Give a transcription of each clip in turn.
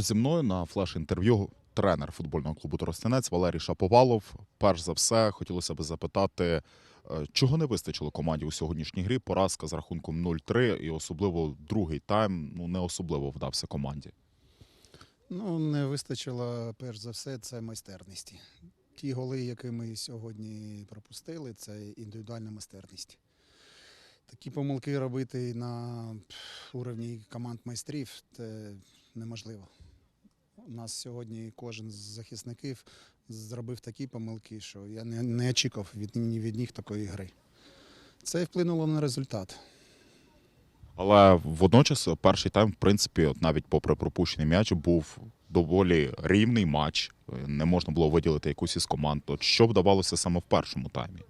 Зі мною на флеш-інтерв'ю тренер футбольного клубу Тростянець Валерій Шаповалов. Перш за все, хотілося б запитати, е, чого не вистачило команді у сьогоднішній грі. Поразка з рахунком 0-3 і особливо другий тайм ну не особливо вдався команді. Ну, не вистачило, перш за все, це майстерності. Ті голи, які ми сьогодні пропустили, це індивідуальна майстерність. Такі помилки робити на уровні команд майстрів це неможливо. У нас сьогодні кожен з захисників зробив такі помилки, що я не, не очікував від, ні від них такої гри. Це вплинуло на результат. Але водночас перший тайм, в принципі, от навіть попри пропущений м'яч, був доволі рівний матч. Не можна було виділити якусь із команд. От що вдавалося саме в першому таймі?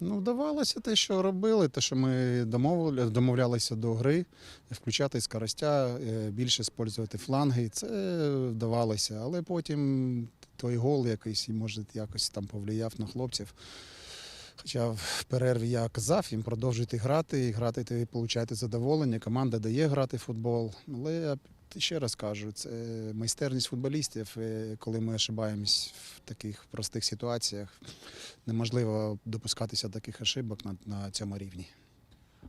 Ну, вдавалося те, що робили, те, що ми домовля- домовлялися до гри, включати скоростя, е, більше спользувати фланги. Це вдавалося. Але потім той гол якийсь, може, якось там повлияв на хлопців. Хоча в перерві я казав їм продовжуйте грати, грати ти получаєте задоволення. Команда дає грати в футбол. Але ще раз кажу, це майстерність футболістів, коли ми ошибаємось в таких простих ситуаціях неможливо допускатися таких ошибок на, на цьому рівні.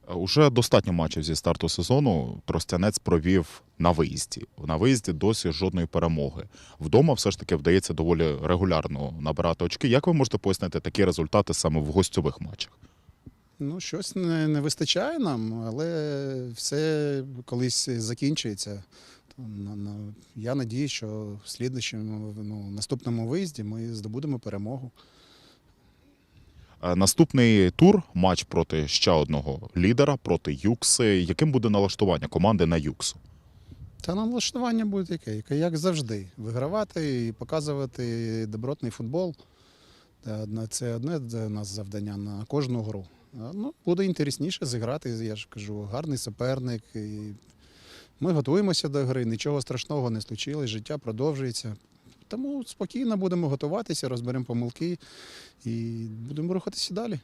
Е, Уже достатньо матчів зі старту сезону Тростянець провів на виїзді. На виїзді досі жодної перемоги. Вдома все ж таки вдається доволі регулярно набирати очки. Як ви можете пояснити такі результати саме в гостьових матчах? Ну, щось не, не вистачає нам, але все колись закінчується. Я надію, що в слідчому, ну, наступному виїзді ми здобудемо перемогу. Наступний тур матч проти ще одного лідера проти Юкси. Яким буде налаштування команди на Юксу? Та налаштування буде яке, яке, як завжди. Вигравати і показувати добротний футбол. Це одне з нас завдання на кожну гру. Ну, буде інтересніше зіграти, я ж кажу, гарний суперник. І ми готуємося до гри, нічого страшного не случилось, життя продовжується. Тому спокійно будемо готуватися, розберемо помилки і будемо рухатися далі.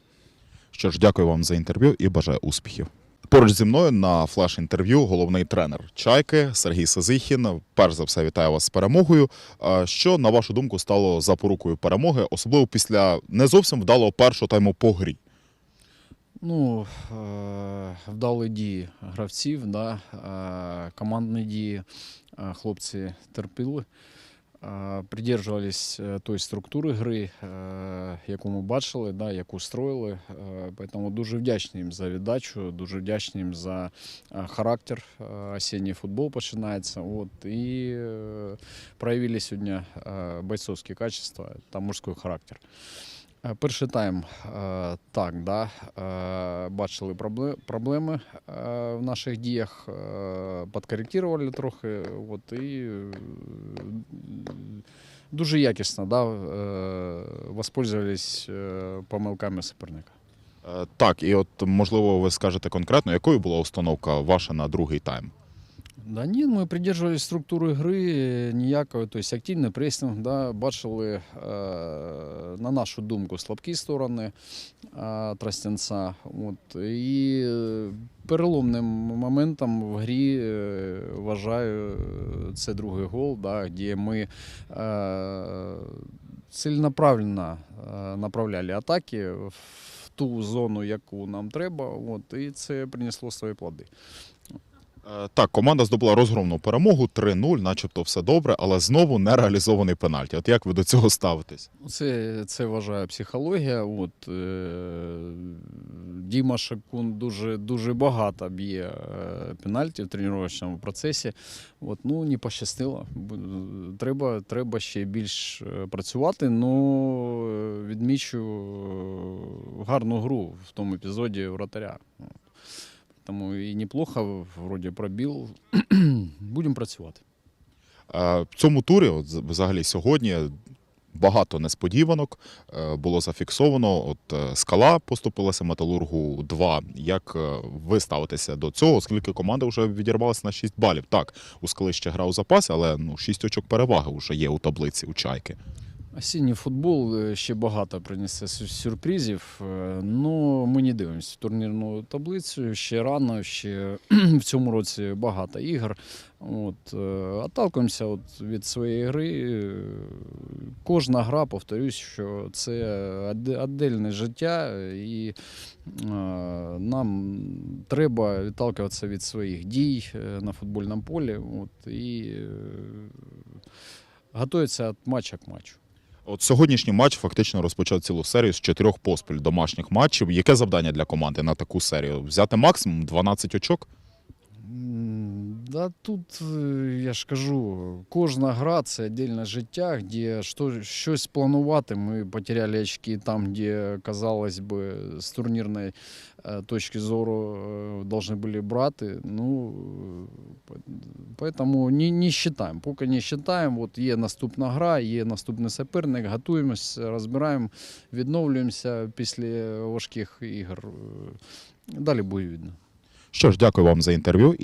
Що ж, дякую вам за інтерв'ю і бажаю успіхів. Поруч зі мною на флеш-інтерв'ю головний тренер Чайки Сергій Сазихін. Перш за все, вітаю вас з перемогою. Що, на вашу думку, стало запорукою перемоги, особливо після не зовсім вдалого першого тайму по грі? Ну, е, вдали дії гравців, да, е, командні дії е, хлопці терпіли, придержувались тої структури гри, яку ми бачили, да, яку строїли. Тому дуже вдячний їм за віддачу, дуже вдячний їм за характер. Осінній футбол починається. От, і проявили сьогодні бойцовські качества та мужський характер. Е, Перший тайм е, так, да, е, бачили проблеми в наших діях, підкоректували трохи. От, і дуже якісно да, воспользовались е, помилками суперника. Так, і от можливо, ви скажете конкретно, якою була установка ваша на другий тайм? Да ні, ми придержувалися структури гри е, ніякої, тобто активний пресинг, да, бачили, е, на нашу думку, слабкі сторони е, Тростянця. От, і переломним моментом в грі вважаю це другий гол, да, де ми ціленаправленно е, направляли атаки в ту зону, яку нам треба, от, і це принесло свої плоди. Е, Так, команда здобула розгромну перемогу 3-0, начебто все добре, але знову не реалізований пенальті. От як ви до цього ставитесь? Ну, Це, це вважаю психологія. От, е, Діма Шакун дуже, дуже багато б'є е, пенальті в тренувальному процесі. От, ну, не пощастило. Треба, треба ще більш е, працювати. Ну, е, відмічу гарну гру в тому епізоді вратаря. Тому і неплохо, вроді пробіл. Будемо працювати. Е, В цьому турі, от взагалі сьогодні, багато несподіванок е, було зафіксовано. От е, скала поступилася металургу 2. Як ви ставитеся до цього, оскільки команда вже відірвалася на 6 балів? Так, у скали ще гра у запасі, але ну 6 очок переваги вже є у таблиці у чайки. Осінній футбол е, ще багато принесе сюрпризів. але ми не дивимося турнірну таблицю. Ще рано, ще в цьому році багато ігор. От, е, отталкуємося от від своєї гри. Е, Кожна гра, повторюсь, що це оде- життя, і е, нам треба відталкуватися від своїх дій е, на футбольному полі. От, і е, готуватися від матча к матчу. От сьогоднішній матч фактично розпочав цілу серію з чотирьох поспіль домашніх матчів. Яке завдання для команди на таку серію? Взяти максимум 12 очок? Да тут, е, я ж кажу, кожна гра це віддільне життя, де щось планувати. Ми потеряли очки там, де, казалось би, з турнірної е, точки зору е, должны були брати. Ну, е, поэтому не, не считаем. Поки не считаем. От є наступна гра, є наступний суперник, готуємось, розбираємо, відновлюємося після важких ігор. Далі буде видно. Що ж, дякую вам за інтерв'ю